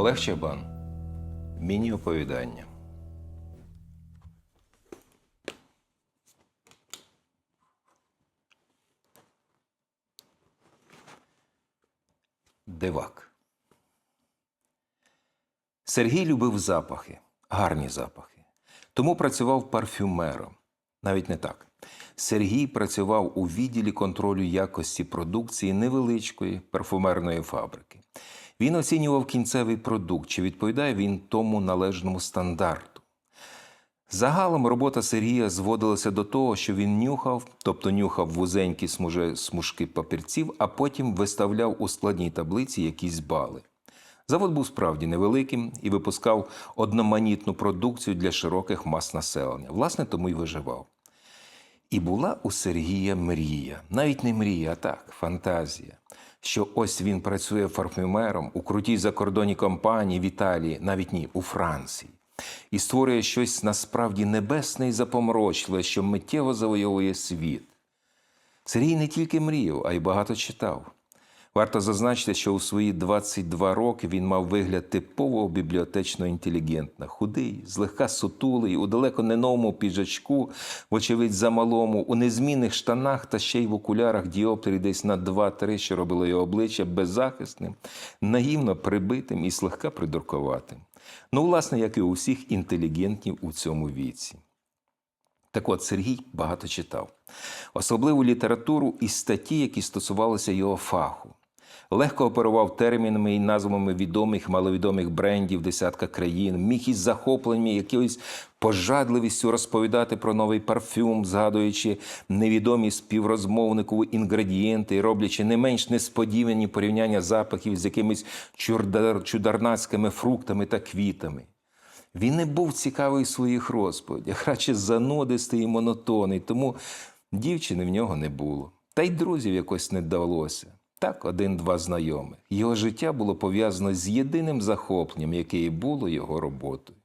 Олег Чабан. Міні-оповідання. Дивак. Сергій любив запахи, гарні запахи. Тому працював парфюмером. Навіть не так. Сергій працював у відділі контролю якості продукції невеличкої парфумерної фабрики. Він оцінював кінцевий продукт, чи відповідає він тому належному стандарту. Загалом робота Сергія зводилася до того, що він нюхав, тобто нюхав вузенькі смужки папірців, а потім виставляв у складній таблиці якісь бали. Завод був справді невеликим і випускав одноманітну продукцію для широких мас населення. Власне, тому й виживав. І була у Сергія мрія, навіть не мрія, а так, фантазія. Що ось він працює парфюмером у крутій закордонній компанії в Італії, навіть ні, у Франції, і створює щось насправді небесне і запоморочливе, що миттєво завойовує світ. Сергій не тільки мріяв, а й багато читав. Варто зазначити, що у свої 22 роки він мав вигляд типового бібліотечно інтелігентна, худий, злегка сутулий, у далеко не новому піджачку, вочевидь замалому, у незмінних штанах та ще й в окулярах діоптрій десь на 2-3, що робило його обличчя беззахисним, наївно прибитим і слегка придуркуватим. Ну, власне, як і у всіх інтелігентів у цьому віці. Так от Сергій багато читав, особливу літературу і статті, які стосувалися його фаху. Легко оперував термінами і назвами відомих, маловідомих брендів десятка країн, міг із захопленням якоюсь пожадливістю розповідати про новий парфюм, згадуючи невідомі співрозмовникові інгредієнти роблячи не менш несподівані порівняння запахів з якимись чурдар, чударнацькими фруктами та квітами. Він не був цікавий в своїх розповідях, радше занудистий і монотонний, тому дівчини в нього не було. Та й друзів якось не вдалося. Так, один-два знайомих. Його життя було пов'язано з єдиним захопленням, яке і було його роботою.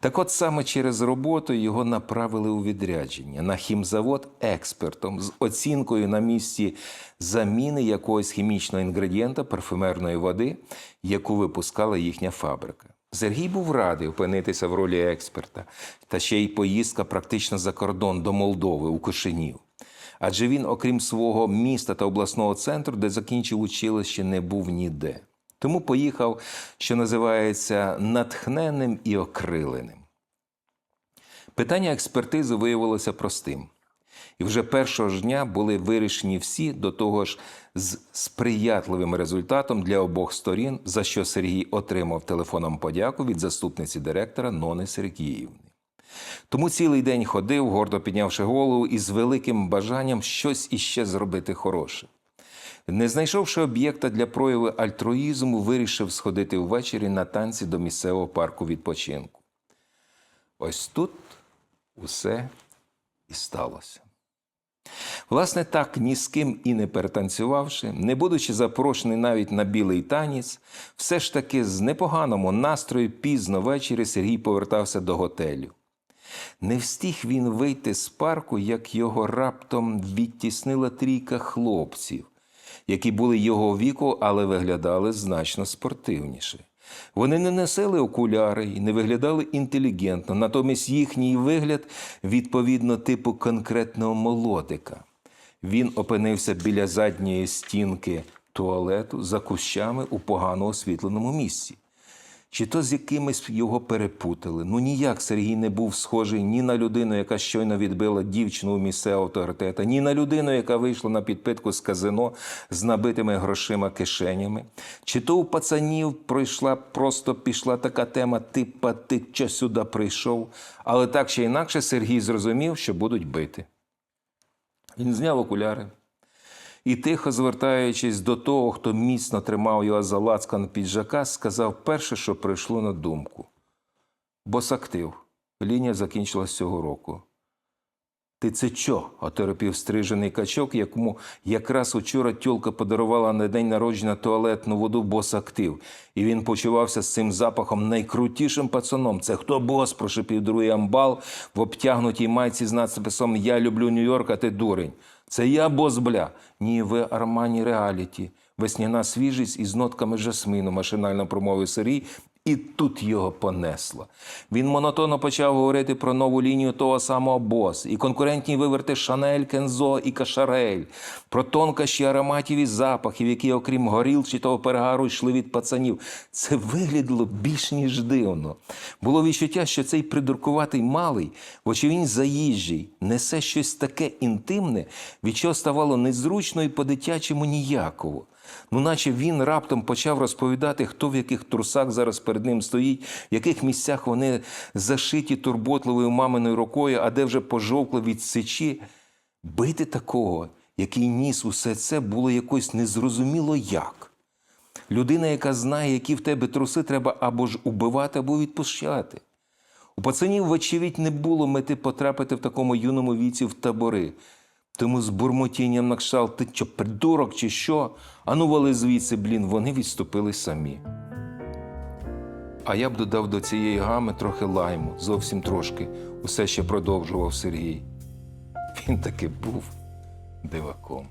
Так от саме через роботу його направили у відрядження на хімзавод експертом з оцінкою на місці заміни якогось хімічного інгредієнта парфюмерної води, яку випускала їхня фабрика. Сергій був радий опинитися в ролі експерта, та ще й поїздка практично за кордон до Молдови у Кишинів. Адже він, окрім свого міста та обласного центру, де закінчив училище, не був ніде. Тому поїхав, що називається, натхненним і окриленим. Питання експертизи виявилося простим. І вже першого ж дня були вирішені всі до того ж з сприятливим результатом для обох сторін, за що Сергій отримав телефоном подяку від заступниці директора Нони Сергіївни. Тому цілий день ходив, гордо піднявши голову, і з великим бажанням щось іще зробити хороше. Не знайшовши об'єкта для прояви альтруїзму, вирішив сходити ввечері на танці до місцевого парку відпочинку. Ось тут усе і сталося. Власне, так ні з ким і не перетанцювавши, не будучи запрошений навіть на білий танець, все ж таки з непоганому настрою пізно ввечері Сергій повертався до готелю. Не встиг він вийти з парку, як його раптом відтіснила трійка хлопців, які були його віку, але виглядали значно спортивніше. Вони не носили окуляри і не виглядали інтелігентно, натомість їхній вигляд відповідно типу конкретного молодика. Він опинився біля задньої стінки туалету за кущами у погано освітленому місці. Чи то з якимись його перепутали. Ну ніяк Сергій не був схожий ні на людину, яка щойно відбила дівчину у місцевого авторитета, ні на людину, яка вийшла на підпитку з казино з набитими грошима кишенями. Чи то у пацанів пройшла, просто пішла така тема, типа ти що сюди прийшов. Але так чи інакше Сергій зрозумів, що будуть бити. Він зняв окуляри. І тихо звертаючись до того, хто міцно тримав його за лацкан піджака, сказав перше, що прийшло на думку. Босактив. Лінія закінчилась цього року. Ти це чо? оторопів стрижений качок, якому якраз учора тьолка подарувала на день народження туалетну воду босактив. І він почувався з цим запахом найкрутішим пацаном. Це хто бос? прошепів другий амбал в обтягнутій майці з надписом Я люблю Нью-Йорк, а ти дурень. Це я бос, бля. Ні, ви Армані Реаліті. весняна свіжість із нотками жасмину, машинально промовив Сергій, і тут його понесло. Він монотонно почав говорити про нову лінію того самого бос, і конкурентні виверти Шанель, Кензо і Кашарель, про тонкощі ароматів і запахів, які, окрім горілчатого перегару, йшли від пацанів. Це виглядало більш ніж дивно. Було відчуття, що цей придуркуватий малий, вочевидь заїжджий, несе щось таке інтимне, від чого ставало незручно і по-дитячому ніяково. Ну, наче він раптом почав розповідати, хто в яких трусах зараз перед ним стоїть, в яких місцях вони зашиті турботливою маминою рукою, а де вже пожовкли від сечі. Бити такого, який ніс усе це, було якось незрозуміло як. Людина, яка знає, які в тебе труси, треба або ж убивати, або відпущати. У пацанів, вочевидь, не було мети потрапити в такому юному віці в табори. Тому з бурмотінням на кшталт, ти що, придурок чи що? Ану вали звідси, блін, вони відступили самі. А я б додав до цієї гами трохи лайму, зовсім трошки, усе ще продовжував Сергій. Він таки був диваком.